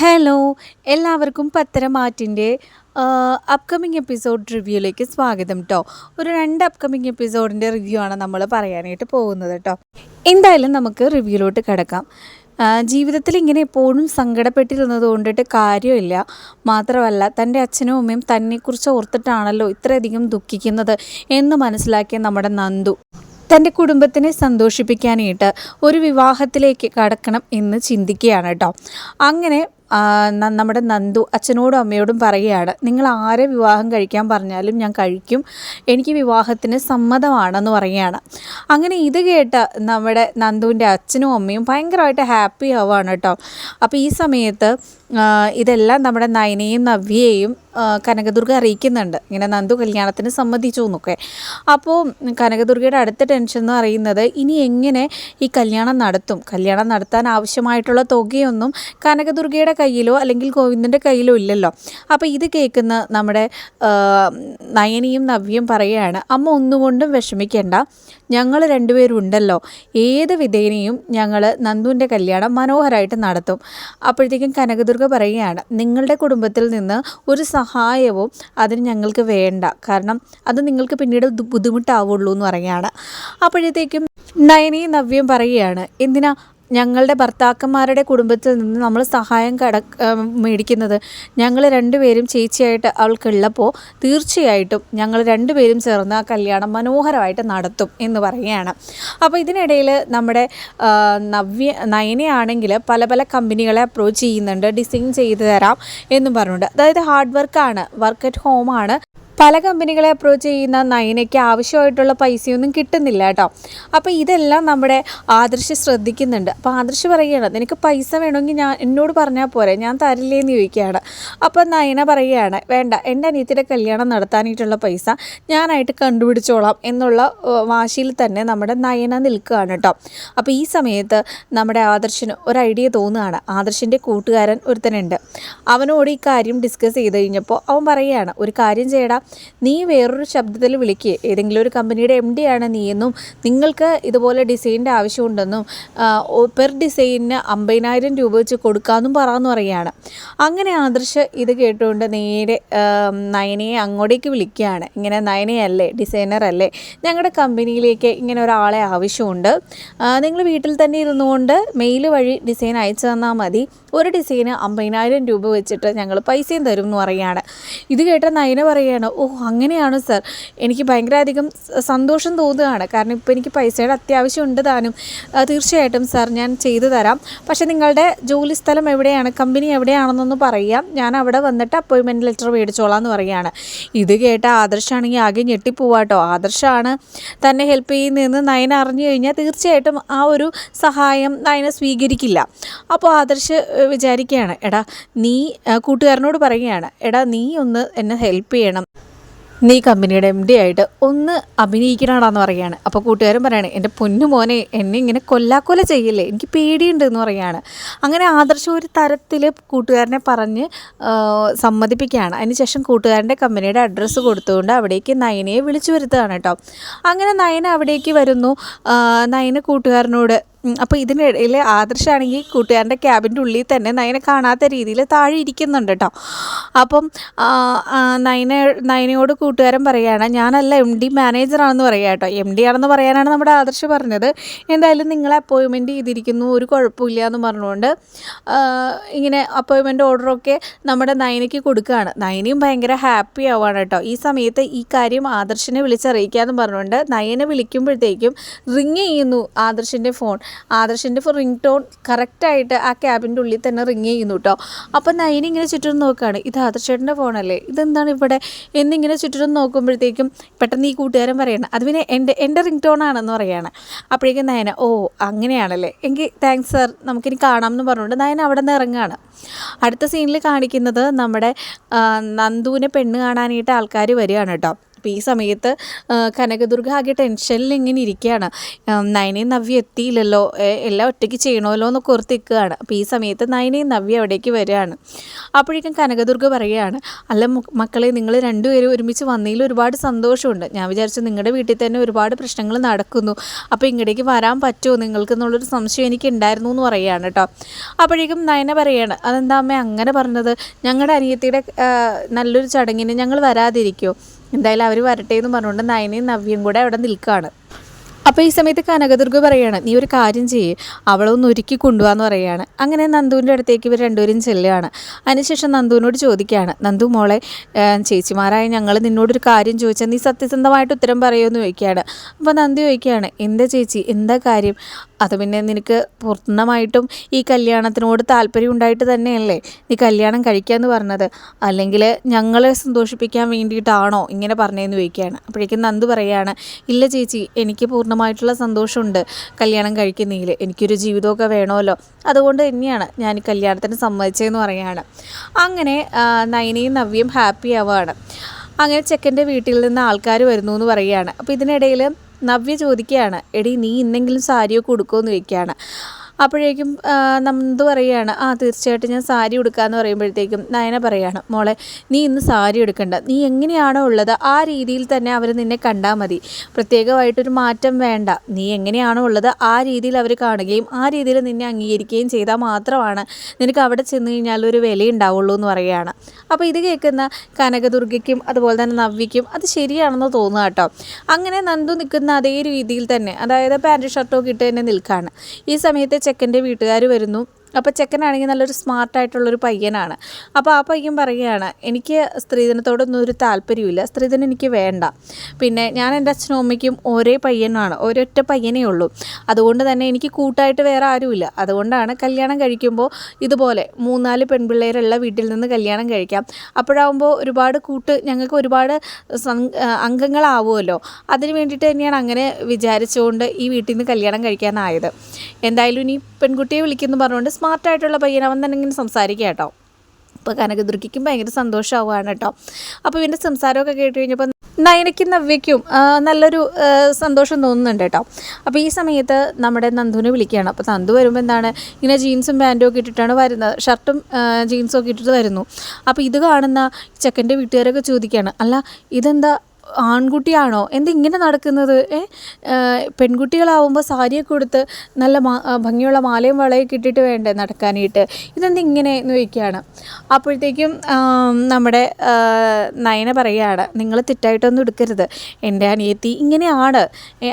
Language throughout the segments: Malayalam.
ഹലോ എല്ലാവർക്കും പത്തരമാറ്റിന്റെ അപ്കമിങ് എപ്പിസോഡ് റിവ്യൂയിലേക്ക് സ്വാഗതം കേട്ടോ ഒരു രണ്ട് അപ്കമിങ് എപ്പിസോഡിന്റെ റിവ്യൂ ആണ് നമ്മൾ പറയാനായിട്ട് പോകുന്നത് കേട്ടോ എന്തായാലും നമുക്ക് റിവ്യൂയിലോട്ട് കിടക്കാം. ജീവിതത്തിൽ ഇങ്ങനെ എപ്പോഴും സങ്കടപ്പെട്ടിരുന്നത് കൊണ്ടിട്ട് കാര്യമില്ല. മാത്രമല്ല തന്റെ അച്ഛനും അമ്മയും തന്നെക്കുറിച്ച് ഓർത്തിട്ടാണല്ലോ ഇത്രയധികം ദുഃഖിക്കുന്നത് എന്ന് മനസ്സിലാക്കിയ നമ്മുടെ നന്ദു. തന്റെ കുടുംബത്തിനെ സന്തോഷിപ്പിക്കാനായിട്ട് ഒരു വിവാഹത്തിലേക്ക് കടക്കണം എന്ന് ചിന്തിക്കുകയാണ് കേട്ടോ അങ്ങനെ നമ്മുടെ നന്ദു അച്ഛനോടും അമ്മയോടും പറയുകയാണ് നിങ്ങൾ ആരെ വിവാഹം കഴിക്കാൻ പറഞ്ഞാലും ഞാൻ കഴിക്കും. എനിക്ക് വിവാഹത്തിന് സമ്മതമാണെന്ന് പറയുകയാണ്. അങ്ങനെ ഇത് കേട്ട് നമ്മുടെ നന്ദുവിന്റെ അച്ഛനും അമ്മയും ഭയങ്കരമായിട്ട് ഹാപ്പി ആവുകയാണ് കേട്ടോ. അപ്പോൾ ഈ സമയത്ത് ഇതെല്ലാം നമ്മുടെ നയനയും നവ്യയെയും കനകദുർഗ അറിയിക്കുന്നുണ്ട്. ഇങ്ങനെ നന്ദു കല്യാണത്തിന് സമ്മതിച്ചു എന്നൊക്കെ അപ്പോൾ കനകദുർഗയുടെ അടുത്ത ടെൻഷൻ എന്ന് പറയുന്നത് ഇനി എങ്ങനെ ഈ കല്യാണം നടത്തും? കല്യാണം നടത്താൻ ആവശ്യമായിട്ടുള്ള തുകയൊന്നും കനകദുർഗയുടെ കയ്യിലോ അല്ലെങ്കിൽ ഗോവിന്ദന്റെ കയ്യിലോ ഇല്ലല്ലോ. അപ്പോൾ ഇത് കേൾക്കുന്ന നമ്മുടെ നയനിയും നവ്യയും പറയുകയാണ് അമ്മ ഒന്നുകൊണ്ടും വിഷമിക്കേണ്ട. ഞങ്ങൾ രണ്ടുപേരും ഉണ്ടല്ലോ. ഏത് വിധേനയും ഞങ്ങൾ നന്ദുവിന്റെ കല്യാണം മനോഹരമായിട്ട് നടത്തും. അപ്പോഴത്തേക്കും കനകദുർഗ പറയുകയാണ് നിങ്ങളുടെ കുടുംബത്തിൽ നിന്ന് ഒരു സഹായവും അതിന് ഞങ്ങൾക്ക് വേണ്ട. കാരണം അത് നിങ്ങൾക്ക് പിന്നീട് ബുദ്ധിമുട്ടാവുള്ളൂ എന്ന് പറയുകയാണ്. അപ്പോഴത്തേക്കും നയനയും നവ്യം പറയുകയാണ് എന്തിനാ ഞങ്ങളുടെ ഭർത്താക്കന്മാരുടെ കുടുംബത്തിൽ നിന്ന് നമ്മൾ സഹായം കട മേടിക്കുന്നത്. ഞങ്ങൾ രണ്ടുപേരും ചേച്ചിയായിട്ട് അവൾക്കുള്ളപ്പോൾ തീർച്ചയായിട്ടും ഞങ്ങൾ രണ്ടുപേരും ചേർന്ന് ആ കല്യാണം മനോഹരമായിട്ട് നടത്തും എന്ന് പറയുകയാണ്. അപ്പോൾ ഇതിനിടയിൽ നമ്മുടെ നവ്യ നയനയാണെങ്കിൽ പല പല കമ്പനികളെ അപ്രോച്ച് ചെയ്യുന്നുണ്ട് ഡിസൈൻ ചെയ്ത് തരാം എന്നും പറഞ്ഞുകൊണ്ട്. അതായത് ഹാർഡ് വർക്കാണ് വർക്ക് അറ്റ് ഹോമാണ് പല കമ്പനികളെ അപ്രോച്ച് ചെയ്യുന്ന നയനയ്ക്ക് ആവശ്യമായിട്ടുള്ള പൈസയൊന്നും കിട്ടുന്നില്ല കേട്ടോ. അപ്പോൾ ഇതെല്ലാം നമ്മുടെ ആദർശ് ശ്രദ്ധിക്കുന്നുണ്ട്. അപ്പോൾ ആദർശ് പറയുകയാണ് നിനക്ക് പൈസ വേണമെങ്കിൽ ഞാൻ എന്നോട് പറഞ്ഞാൽ പോരെ ഞാൻ തരില്ലേന്ന് ചോദിക്കുകയാണ്. അപ്പോൾ നയന പറയുകയാണ് വേണ്ട എന്റെ അനിയത്തിയുടെ കല്യാണം നടത്താനായിട്ടുള്ള പൈസ ഞാനായിട്ട് കണ്ടുപിടിച്ചോളാം എന്നുള്ള വാശിയിൽ തന്നെ നമ്മുടെ നയന നിൽക്കുകയാണ് കേട്ടോ. അപ്പോൾ ഈ സമയത്ത് നമ്മുടെ ആദർശിന് ഒരു ഐഡിയ തോന്നുകയാണ്. ആദർശിന്റെ കൂട്ടുകാരൻ ഒരുത്തനുണ്ട്. അവനോട് ഈ കാര്യം ഡിസ്കസ് ചെയ്ത് കഴിഞ്ഞപ്പോൾ അവൻ പറയുകയാണ് ഒരു കാര്യം ചെയ്യടാ നീ വേറൊരു ശബ്ദത്തിൽ വിളിക്കുക ഏതെങ്കിലും ഒരു കമ്പനിയുടെ എം ഡി ആണ് നീയെന്നും നിങ്ങൾക്ക് ഇതുപോലെ ഡിസൈനിന്റെ ആവശ്യമുണ്ടെന്നും പെർ ഡിസൈനിന് അമ്പതിനായിരം രൂപ വെച്ച് കൊടുക്കാമെന്നും പറയാമെന്ന് പറയുകയാണ്. അങ്ങനെ ആദർശ് ഇത് കേട്ടുകൊണ്ട് നേരെ നയനയെ അങ്ങോട്ടേക്ക് വിളിക്കുകയാണ്. ഇങ്ങനെ നയനയല്ലേ ഡിസൈനർ അല്ലേ ഞങ്ങളുടെ കമ്പനിയിലേക്ക് ഇങ്ങനെ ഒരാളെ ആവശ്യമുണ്ട്. നിങ്ങൾ വീട്ടിൽ തന്നെ ഇരുന്നുകൊണ്ട് മെയിൽ വഴി ഡിസൈൻ അയച്ചു തന്നാൽ മതി. ഒരു ഡിസൈന് അമ്പതിനായിരം രൂപ വെച്ചിട്ട് ഞങ്ങൾ പൈസയും തരും എന്ന് പറയുകയാണ്. ഇത് കേട്ട നയന പറയുകയാണ് ഓ അങ്ങനെയാണ് സർ. എനിക്ക് ഭയങ്കര അധികം സന്തോഷം തോന്നുകയാണ്. കാരണം ഇപ്പോൾ എനിക്ക് പൈസയുടെ അത്യാവശ്യം ഉണ്ട് താനും തീർച്ചയായിട്ടും സർ ഞാൻ ചെയ്തു തരാം. പക്ഷേ നിങ്ങളുടെ ജോലി സ്ഥലം എവിടെയാണ്? കമ്പനി എവിടെയാണെന്നൊന്ന് പറയാം. ഞാൻ അവിടെ വന്നിട്ട് അപ്പോയിൻമെന്റ് ലെറ്റർ മേടിച്ചോളാം എന്ന് പറയുകയാണ്. ഇത് കേട്ട ആദർശാണെങ്കിൽ ആകെ ഞെട്ടിപ്പോവാട്ടോ. ആദർശാണ് തന്നെ ഹെൽപ്പ് ചെയ്യുന്നതെന്ന് നയന അറിഞ്ഞു കഴിഞ്ഞാൽ തീർച്ചയായിട്ടും ആ ഒരു സഹായം നയന സ്വീകരിക്കില്ല. അപ്പോൾ ആദർശ് വിചാരിക്കുകയാണ് എടാ നീ കൂട്ടുകാരനോട് പറയുകയാണ് എടാ നീ ഒന്ന് എന്നെ ഹെൽപ്പ് ചെയ്യണം. നീ കമ്പനിയുടെ എം ഡി ആയിട്ട് ഒന്ന് അഭിനയിക്കണടാന്ന് പറയാണ് അപ്പോൾ കൂട്ടുകാരൻ പറയാണ് എന്റെ പൊന്നു മോനെ എന്നെ ഇങ്ങനെ കൊല്ലാക്കൊല ചെയ്യില്ലേ? എനിക്ക് പേടിയുണ്ട് എന്ന് പറയാണ് അങ്ങനെ ആദർശം ഒരു തരത്തിൽ കൂട്ടുകാരനെ പറഞ്ഞ് സമ്മതിപ്പിക്കുകയാണ്. അതിനുശേഷം കൂട്ടുകാരന്റെ കമ്പനിയുടെ അഡ്രസ്സ് കൊടുത്തുകൊണ്ട് അവിടേക്ക് നയനയെ വിളിച്ചു വരുത്തുകയാണ് കേട്ടോ. അങ്ങനെ നയന അവിടേക്ക് വരുന്നു. നയന കൂട്ടുകാരനോട് അപ്പോൾ ഇതിനിടയിൽ ആദർശാണെങ്കിൽ കൂട്ടുകാരന്റെ ക്യാബിന്റെ ഉള്ളിൽ തന്നെ നയനെ കാണാത്ത രീതിയിൽ താഴെ ഇരിക്കുന്നുണ്ട് കേട്ടോ. അപ്പം നയന നയനയോട് കൂട്ടുകാരൻ പറയുകയാണ് ഞാനല്ല എം ഡി മാനേജറാണെന്ന് പറയുക കേട്ടോ. എം ഡി ആണെന്ന് പറയാനാണ് നമ്മുടെ ആദർശ് പറഞ്ഞത്. എന്തായാലും നിങ്ങളെ അപ്പോയിൻമെന്റ് ചെയ്തിരിക്കുന്നു ഒരു കുഴപ്പമില്ല എന്ന് പറഞ്ഞുകൊണ്ട് ഇങ്ങനെ അപ്പോയിൻമെന്റ് ഓർഡറൊക്കെ നമ്മുടെ നയനയ്ക്ക് കൊടുക്കുകയാണ്. നയനയും ഭയങ്കര ഹാപ്പി ആവുകയാണ് കേട്ടോ. ഈ സമയത്ത് ഈ കാര്യം ആദർശിനെ വിളിച്ചറിയിക്കാമെന്ന് പറഞ്ഞുകൊണ്ട് നയനെ വിളിക്കുമ്പോഴത്തേക്കും റിങ് ചെയ്യുന്നു ആദർശിന്റെ ഫോൺ ആദർശിന്റെ റിംഗ് ടോൺ കറക്റ്റായിട്ട് ആ ക്യാബിന്റെ ഉള്ളിൽ തന്നെ റിങ് ചെയ്യുന്നു കേട്ടോ അപ്പം നൈനി ഇങ്ങനെ ചുറ്റും നോക്കുകയാണ് ഇത് ആദർശേട്ടന്റെ ഫോണല്ലേ ഇതെന്താണ് ഇവിടെ? എന്നിങ്ങനെ ചുറ്റും നോക്കുമ്പോഴത്തേക്കും പെട്ടെന്ന് ഈ കൂട്ടുകാരൻ പറയണം അത് പിന്നെ എന്റെ എന്റെ റിംഗ് ടോൺ ആണെന്ന് പറയാണ്. അപ്പോഴേക്കും നയന ഓ അങ്ങനെയാണല്ലേ? എങ്കിൽ താങ്ക്സ് സാർ നമുക്കിനി കാണാം എന്ന് പറഞ്ഞുകൊണ്ട് നയന അവിടെ നിന്ന് ഇറങ്ങുകയാണ് അടുത്ത സീനിൽ കാണിക്കുന്നത് നമ്മുടെ നന്ദുവിനെ പെണ്ണ് കാണാനായിട്ട് ആൾക്കാർ വരികയാണ് കേട്ടോ അപ്പോൾ ഈ സമയത്ത് കനകദുർഗ ആകെ ടെൻഷനിൽ ഇങ്ങനെ ഇരിക്കുകയാണ് നയനയും നവ്യ എത്തിയില്ലല്ലോ. എല്ലാം ഒറ്റയ്ക്ക് ചെയ്യണമല്ലോ എന്നൊക്കെ ഓർത്ത് നിൽക്കുകയാണ്. അപ്പോൾ ഈ സമയത്ത് നയനയും നവ്യ അവിടേക്ക് വരികയാണ്. അപ്പോഴേക്കും കനകദുർഗ പറയുകയാണ് അല്ല മക്കളെ നിങ്ങൾ രണ്ടുപേരും ഒരുമിച്ച് വന്നതിൽ ഒരുപാട് സന്തോഷമുണ്ട്. ഞാൻ വിചാരിച്ചു നിങ്ങളുടെ വീട്ടിൽ തന്നെ ഒരുപാട് പ്രശ്നങ്ങൾ നടക്കുന്നു. അപ്പോൾ ഇങ്ങടേക്ക് വരാൻ പറ്റുമോ നിങ്ങൾക്ക് എന്നുള്ളൊരു സംശയം എനിക്ക് ഉണ്ടായിരുന്നു എന്ന് പറയുകയാണ് കേട്ടോ അപ്പോഴേക്കും നയന പറയാണ് അതെന്താ അമ്മ അങ്ങനെ പറഞ്ഞത്? ഞങ്ങളുടെ അനിയത്തിയുടെ നല്ലൊരു ചടങ്ങിന് ഞങ്ങൾ വരാതിരിക്കുമോ എന്തായാലും അവർ വരട്ടെ എന്ന് പറഞ്ഞുകൊണ്ട് നയനയും നവ്യയും കൂടെ അവിടെ നിൽക്കുകയാണ് അപ്പോൾ ഈ സമയത്ത് കനകദുർഗ പറയാണ് നീ ഒരു കാര്യം ചെയ്യ് അവളൊന്ന് ഒരുക്കി കൊണ്ടുപോകാന്ന് പറയാണ്. അങ്ങനെ നന്ദുവിന്റെ അടുത്തേക്ക് ഇവർ രണ്ടുപേരും ചെല്ലുകയാണ്. അതിനുശേഷം നന്ദുവിനോട് ചോദിക്കുകയാണ് നന്ദു മോളെ ചേച്ചിമാരായ ഞങ്ങൾ നിന്നോടൊരു കാര്യം ചോദിച്ചാൽ നീ സത്യസന്ധമായിട്ട് ഉത്തരം പറയുമെന്ന് ചോദിക്കുകയാണ്. അപ്പോൾ നന്ദു ചോദിക്കുകയാണ് എന്താ ചേച്ചി എന്താ കാര്യം? അത് പിന്നെ നിനക്ക് പൂർണമായിട്ടും ഈ കല്യാണത്തിനോട് താല്പര്യം ഉണ്ടായിട്ട് തന്നെയല്ലേ? നീ കല്യാണം കഴിക്കാമെന്ന് പറഞ്ഞത്. അല്ലെങ്കിൽ ഞങ്ങളെ സന്തോഷിപ്പിക്കാൻ വേണ്ടിയിട്ടാണോ ഇങ്ങനെ പറഞ്ഞതെന്ന് ചോദിക്കുകയാണ്. അപ്പോഴേക്കും നന്ദു പറയുകയാണ് ഇല്ല ചേച്ചി എനിക്ക് പൂർണമായിട്ടുള്ള സന്തോഷമുണ്ട് കല്യാണം കഴിക്കുന്നതിൽ. എനിക്കൊരു ജീവിതമൊക്കെ വേണമല്ലോ. അതുകൊണ്ട് തന്നെയാണ് ഞാൻ കല്യാണത്തിന് സമ്മതിച്ചതെന്ന് പറയുകയാണ്. അങ്ങനെ നയനയും നവ്യയും ഹാപ്പി ആവുകയാണ്. അങ്ങനെ ചെക്കന്റെ വീട്ടിൽ നിന്ന് ആൾക്കാർ വരുന്നു എന്ന് പറയുകയാണ്. അപ്പോൾ ഇതിനിടയിൽ നവ്യ ചോദിക്കുകയാണ് എടി നീ ഇന്നെങ്കിലും സാരിയൊക്കെ ഉടുക്കുമെന്ന് ചോദിക്കുകയാണ്. അപ്പോഴേക്കും നന്ദു പറയുകയാണ് ആ തീർച്ചയായിട്ടും ഞാൻ സാരി ഉടുക്കാമെന്ന് പറയുമ്പോഴത്തേക്കും നയന പറയാണ് മോളെ നീ ഇന്ന് സാരി എടുക്കണ്ട നീ എങ്ങനെയാണോ ഉള്ളത് ആ രീതിയിൽ തന്നെ അവർ നിന്നെ കണ്ടാൽ മതി. പ്രത്യേകമായിട്ടൊരു മാറ്റം വേണ്ട. നീ എങ്ങനെയാണോ ഉള്ളത് ആ രീതിയിൽ അവർ കാണുകയും ആ രീതിയിൽ നിന്നെ അംഗീകരിക്കുകയും ചെയ്താൽ മാത്രമാണ് നിനക്ക് അവിടെ ചെന്ന് കഴിഞ്ഞാൽ ഒരു വിലയുണ്ടാവുള്ളൂ എന്ന് പറയുകയാണ്. അപ്പോൾ ഇത് കേൾക്കുന്ന കനകദുർഗയ്ക്കും അതുപോലെ തന്നെ നവ്യയ്ക്കും അത് ശരിയാണെന്ന് തോന്നുക കേട്ടോ. അങ്ങനെ നന്ദു നിൽക്കുന്ന അതേ രീതിയിൽ തന്നെ അതായത് പാന്റ് ഷർട്ടൊക്കെ ഇട്ട് തന്നെ നിൽക്കുകയാണ് ഈ സമയത്ത് ചെക്കന്റെ വീട്ടുകാർ വരുന്നു. അപ്പോൾ ചെക്കനാണെങ്കിൽ നല്ലൊരു സ്മാർട്ടായിട്ടുള്ളൊരു പയ്യനാണ്. അപ്പോൾ ആ പയ്യൻ പറയുകയാണ് എനിക്ക് സ്ത്രീധനത്തോടൊന്നും ഒരു താല്പര്യമില്ല സ്ത്രീധനം എനിക്ക് വേണ്ട. പിന്നെ ഞാൻ എന്റെ അച്ഛനും അമ്മയ്ക്കും ഒരേ പയ്യനാണ്. ഒരൊറ്റ പയ്യനേ ഉള്ളൂ. അതുകൊണ്ട് തന്നെ എനിക്ക് കൂട്ടായിട്ട് വേറെ ആരുമില്ല. അതുകൊണ്ടാണ് കല്യാണം കഴിക്കുമ്പോൾ ഇതുപോലെ മൂന്നാൽ പെൺപിള്ളേരുള്ള വീട്ടിൽ നിന്ന് കല്യാണം കഴിക്കാം. അപ്പോഴാകുമ്പോൾ ഒരുപാട് കൂട്ട് ഞങ്ങൾക്ക് ഒരുപാട് അംഗങ്ങളാവുമല്ലോ. അതിന് വേണ്ടിയിട്ട് തന്നെയാണ് അങ്ങനെ വിചാരിച്ചുകൊണ്ട് ഈ വീട്ടിൽ നിന്ന് കല്യാണം കഴിക്കാനായത്. എന്തായാലും ഇനി പെൺകുട്ടിയെ വിളിക്കുന്നു പറഞ്ഞുകൊണ്ട് സ്മാർട്ടായിട്ടുള്ള പയ്യൻ അവൻ തന്നെ ഇങ്ങനെ സംസാരിക്കുക കേട്ടോ. അപ്പോൾ കനകദുർഗയ്ക്കും ഭയങ്കര സന്തോഷമാവുകയാണ് കേട്ടോ. അപ്പോൾ ഇവന്റെ സംസാരമൊക്കെ കേട്ട് കഴിഞ്ഞപ്പോൾ നയനയ്ക്കും നവ്യയ്ക്കും നല്ലൊരു സന്തോഷം തോന്നുന്നുണ്ട് കേട്ടോ. അപ്പോൾ ഈ സമയത്ത് നമ്മുടെ നന്ദുവിനെ വിളിക്കുകയാണ്. അപ്പോൾ നന്ദു വരുമ്പോൾ എന്താണ് ഇങ്ങനെ ജീൻസും പാന്റും ഒക്കെ ഇട്ടിട്ടാണ് വരുന്നത് ഷർട്ടും ജീൻസും ഒക്കെ ഇട്ടിട്ട് വരുന്നു. അപ്പോൾ ഇത് കാണുന്ന ചെക്കന്റെ വീട്ടുകാരൊക്കെ ചോദിക്കുകയാണ് അല്ല ഇതെന്താ ആൺകുട്ടിയാണോ? എന്താ ഇങ്ങനെ നടക്കുന്നത് പെൺകുട്ടികളാവുമ്പോൾ സാരിയൊക്കെ കൊടുത്ത് നല്ല ഭംഗിയുള്ള മാലയും വളയൊക്കെ ഇട്ടിട്ട് വേണ്ടേ നടക്കാനായിട്ട്? ഇതെന്താ ഇങ്ങനെ എന്ന് ചോദിക്കുകയാണ്. അപ്പോഴത്തേക്കും നമ്മുടെ നയന പറയുകയാണ് നിങ്ങൾ തെറ്റായിട്ടൊന്നും എടുക്കരുത്. എന്റെ അനിയത്തി ഇങ്ങനെയാണ്.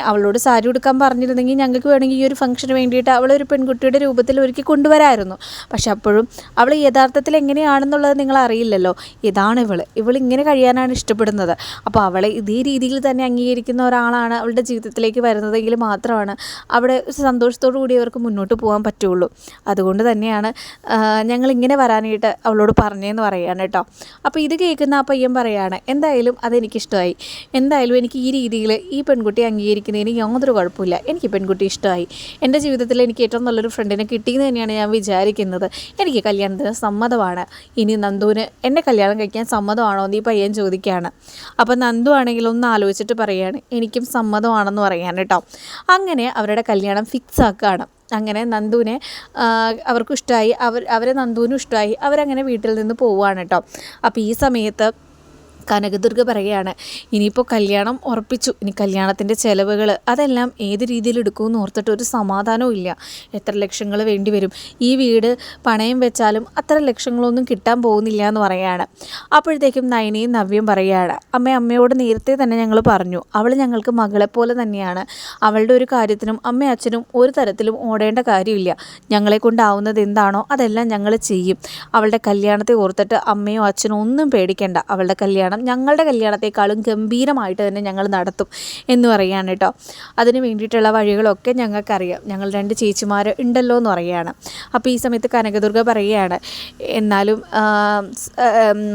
അവളോട് സാരി ഉടുക്കാൻ പറഞ്ഞിരുന്നെങ്കിൽ ഞങ്ങൾക്ക് വേണമെങ്കിൽ ഈ ഒരു ഫംഗ്ഷന് വേണ്ടിയിട്ട് അവളൊരു പെൺകുട്ടിയുടെ രൂപത്തിൽ ഒരുക്കി കൊണ്ടുവരായിരുന്നു. പക്ഷെ അപ്പോഴും അവൾ യഥാർത്ഥത്തിൽ എങ്ങനെയാണെന്നുള്ളത് നിങ്ങൾ അറിയില്ലല്ലോ ഇതാണ് ഇവൾ ഇവൾ ഇങ്ങനെ കഴിയാനാണ് ഇഷ്ടപ്പെടുന്നത്. അപ്പോൾ അവളെ ഇതേ രീതിയിൽ തന്നെ അംഗീകരിക്കുന്ന ഒരാളാണ് അവളുടെ ജീവിതത്തിലേക്ക് വരുന്നതെങ്കിൽ മാത്രമാണ് അവിടെ സന്തോഷത്തോടു കൂടി അവർക്ക് മുന്നോട്ട് പോകാൻ പറ്റുള്ളൂ. അതുകൊണ്ട് തന്നെയാണ് ഞങ്ങൾ ഇങ്ങനെ വരാനായിട്ട് അവളോട് പറഞ്ഞതെന്ന് പറയുകയാണ് കേട്ടോ. അപ്പോൾ ഇത് കേൾക്കുന്ന ആ പയ്യൻ പറയുകയാണ് എന്തായാലും അതെനിക്കിഷ്ടമായി. എന്തായാലും എനിക്ക് ഈ രീതിയിൽ ഈ പെൺകുട്ടി അംഗീകരിക്കുന്നതിന് യാതൊരു കുഴപ്പമില്ല. എനിക്ക് പെൺകുട്ടി ഇഷ്ടമായി. എന്റെ ജീവിതത്തിൽ എനിക്ക് ഏറ്റവും നല്ലൊരു ഫ്രണ്ടിനെ കിട്ടിയെന്ന് തന്നെയാണ് ഞാൻ വിചാരിക്കുന്നത്. എനിക്ക് കല്യാണത്തിന് സമ്മതമാണ്. ഇനി നന്ദുവിന് എന്നെ കല്യാണം കഴിക്കാൻ സമ്മതമാണോ എന്ന് ഈ പയ്യൻ ചോദിക്കുകയാണ്. അപ്പോൾ നന്ദു ആണെങ്കിൽ ഒന്ന് ആലോചിച്ചിട്ട് പറയുകയാണ്. എനിക്കും സമ്മതമാണെന്ന് പറയാൻ കേട്ടോ. അങ്ങനെ അവരുടെ കല്യാണം ഫിക്സ് ആക്കുകയാണ്. അങ്ങനെ നന്ദുവിനെ അവർക്കിഷ്ടമായി അവർ അവരെ നന്ദുവിനും ഇഷ്ടമായി അവരങ്ങനെ വീട്ടിൽ നിന്ന് പോവുകയാണ് കേട്ടോ. അപ്പോൾ ഈ സമയത്ത് കനകദുർഗ പറയുകയാണ് ഇനിയിപ്പോൾ കല്യാണം ഉറപ്പിച്ചു. ഇനി കല്യാണത്തിന്റെ ചിലവുകൾ അതെല്ലാം ഏത് രീതിയിൽ എടുക്കുമെന്ന് ഓർത്തിട്ട് ഒരു സമാധാനവും ഇല്ല. എത്ര ലക്ഷങ്ങൾ വേണ്ടി വരും? ഈ വീട് പണയം വെച്ചാലും അത്ര ലക്ഷങ്ങളൊന്നും കിട്ടാൻ പോകുന്നില്ല എന്ന് പറയുകയാണ് അപ്പോഴത്തേക്കും നയനയും നവ്യം പറയുകയാണ് അമ്മ അമ്മയോട് നേരത്തെ തന്നെ ഞങ്ങൾ പറഞ്ഞു. അവൾ ഞങ്ങൾക്ക് മകളെപ്പോലെ തന്നെയാണ്. അവളുടെ ഒരു കാര്യത്തിനും അമ്മ അച്ഛനും ഒരു തരത്തിലും ഓടേണ്ട കാര്യമില്ല. ഞങ്ങളെ കൊണ്ടാവുന്നത് എന്താണോ അതെല്ലാം ഞങ്ങൾ ചെയ്യും. അവളുടെ കല്യാണത്തെ ഓർത്തിട്ട് അമ്മയോ അച്ഛനോ ഒന്നും പേടിക്കേണ്ട. അവളുടെ കല്യാണം ഞങ്ങളുടെ കല്യാണത്തെക്കാളും ഗംഭീരമായിട്ട് തന്നെ ഞങ്ങൾ നടത്തും എന്ന് പറയുകയാണ് കേട്ടോ. അതിന് വേണ്ടിയിട്ടുള്ള വഴികളൊക്കെ ഞങ്ങൾക്കറിയാം. ഞങ്ങൾ രണ്ട് ചേച്ചിമാർ ഉണ്ടല്ലോ എന്ന് പറയുകയാണ്. അപ്പോൾ ഈ സമയത്ത് കനകദുർഗ പറയുകയാണ് എന്നാലും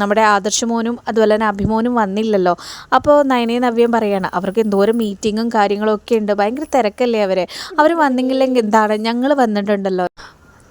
നമ്മുടെ ആദർശമോനും അതുപോലെ തന്നെ അഭിമോനും വന്നില്ലല്ലോ. അപ്പോൾ നയനേ നവ്യം പറയുകയാണ് അവർക്ക് എന്തോരം മീറ്റിങ്ങും കാര്യങ്ങളും ഒക്കെ ഉണ്ട്. ഭയങ്കര തിരക്കല്ലേ അവർ അവർ വന്നെങ്കിലെങ്കിൽ എന്താണ്? ഞങ്ങൾ വന്നിട്ടുണ്ടല്ലോ.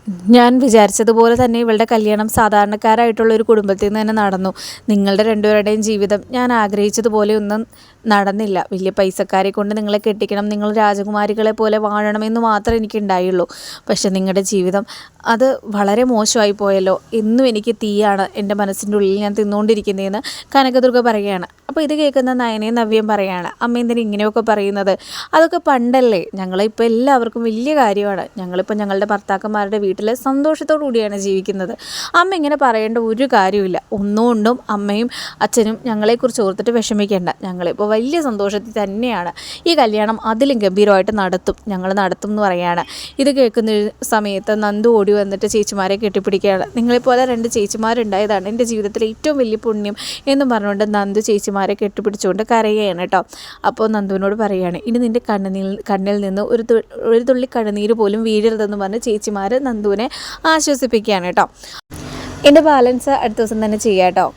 ഞാൻ വിചാരിച്ചതുപോലെ തന്നെ ഇവളുടെ കല്യാണം സാധാരണക്കാരായിട്ടുള്ള ഒരു കുടുംബത്തിൽ നിന്ന് തന്നെ നടന്നു. നിങ്ങളുടെ രണ്ടുപേരുടെയും ജീവിതം ഞാൻ ആഗ്രഹിച്ചതുപോലെ ഒന്നും നടന്നില്ല. വലിയ പൈസക്കാരെ കൊണ്ട് നിങ്ങളെ കെട്ടിക്കണം നിങ്ങൾ രാജകുമാരികളെ പോലെ വാഴണമെന്ന് മാത്രമേ എനിക്കുണ്ടായുള്ളൂ. പക്ഷെ നിങ്ങളുടെ ജീവിതം അത് വളരെ മോശമായി പോയല്ലോ എന്നും എനിക്ക് തീയാണ് എന്റെ മനസ്സിന്റെ ഉള്ളിൽ ഞാൻ തിന്നുകൊണ്ടിരിക്കുന്നതെന്ന് കനകദുർഗ പറയുകയാണ്. അപ്പോൾ ഇത് കേൾക്കുന്ന നയനയും നവ്യം പറയുകയാണ് അമ്മ എന്തിനാ ഇങ്ങനെയൊക്കെ പറയുന്നത്? അതൊക്കെ പണ്ടല്ലേ ഞങ്ങളിപ്പോൾ എല്ലാവർക്കും വലിയ കാര്യമാണ്. ഞങ്ങളിപ്പോൾ ഞങ്ങളുടെ ഭർത്താക്കന്മാരുടെ വീട്ടിൽ സന്തോഷത്തോടു കൂടിയാണ് ജീവിക്കുന്നത്. അമ്മ ഇങ്ങനെ പറയേണ്ട ഒരു കാര്യമില്ല ഒന്നുകൊണ്ടും അമ്മയും അച്ഛനും ഞങ്ങളെക്കുറിച്ച് ഓർത്തിട്ട് വിഷമിക്കേണ്ട. ഞങ്ങളിപ്പോൾ വലിയ സന്തോഷത്തിൽ തന്നെയാണ്. ഈ കല്യാണം അതിലും ഗംഭീരമായിട്ട് നടത്തും. ഞങ്ങൾ നടത്തും എന്ന് പറയുകയാണ് ഇത് കേൾക്കുന്ന സമയത്ത് നന്ദു ഓടി വന്നിട്ട് ചേച്ചിമാരെ കെട്ടിപ്പിടിക്കുകയാണ്. നിങ്ങളെപ്പോലെ രണ്ട് ചേച്ചിമാരുണ്ടായതാണ് എന്റെ ജീവിതത്തിലെ ഏറ്റവും വലിയ പുണ്യം എന്നും പറഞ്ഞുകൊണ്ട് നന്ദു ചേച്ചിമാരെ കെട്ടിപ്പിടിച്ചുകൊണ്ട് കരയുകയാണ് കേട്ടോ. അപ്പോൾ നന്ദുവിനോട് പറയുകയാണ് ഇനി നിന്റെ കണ്ണുനീൽ കണ്ണിൽ നിന്ന് ഒരു ഒരു തുള്ളി കണ്ണുനീര് പോലും വീഴരുതെന്ന് പറഞ്ഞ് ചേച്ചിമാർ നന്ദുവിനെ ആശ്വസിപ്പിക്കുകയാണ് കേട്ടോ. എന്റെ ബാലൻസ് അടുത്ത ദിവസം തന്നെ ചെയ്യാം കേട്ടോ.